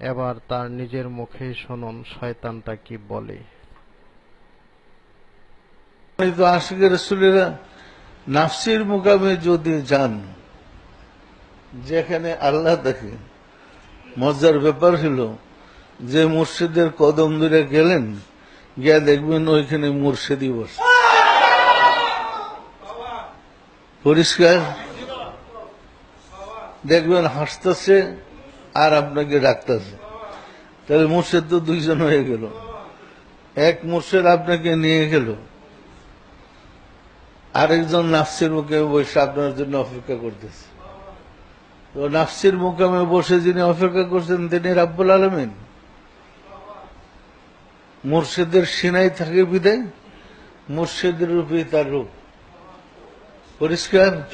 এবার তার নিজের মুখে শুনুন শয়তানটা কি বলে। আশিকের রসুলেরা নাফসির মুকামে যদি যান যেখানে আল্লাহ দেখে মজার ব্যাপার হল যে মুর্শিদের কদম ধরে গেলেন, গিয়া দেখবেন ওইখানে মুর্শিদি বসে। পরিষ্কার? দেখবেন হাসতেছে আর আপনাকে ডাকতেছে। তাহলে মুর্শিদ তো দুইজন হয়ে গেল। এক মুর্শিদ আপনাকে নিয়ে গেল। আরেকজন নাফসির মুখে বসে আপনার জন্য অপেক্ষা করতেছে। তো নাফসির মুকামে বসে যিনি অপেক্ষা করছেন তিনি রাব্বুল আলমিন। মুর্শিদের সিনাই থাকে বিদায়, মুর্শিদের রূপে তার রূপ। পরিষ্কার?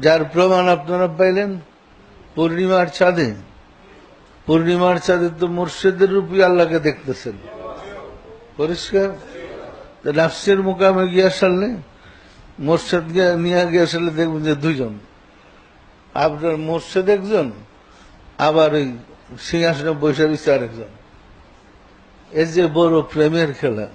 যার প্রমাণ আপনারা পাইলেন পূর্ণিমার চাঁদে। পূর্ণিমার চাঁদে তো মুর্শিদের রূপী আল্লাহকে দেখতেছেন। পরিষ্কার? নাফসির মুকামে গিয়ে সারলে, মোর্শেদ নিয়ে গিয়ে আসলে দেখবেন যে দুইজন। আপনার মোর্শেদ একজন, আবার ওই সিংহাসনে বৈশাখ আরেকজন। এই যে বড় প্রেমের খেলা।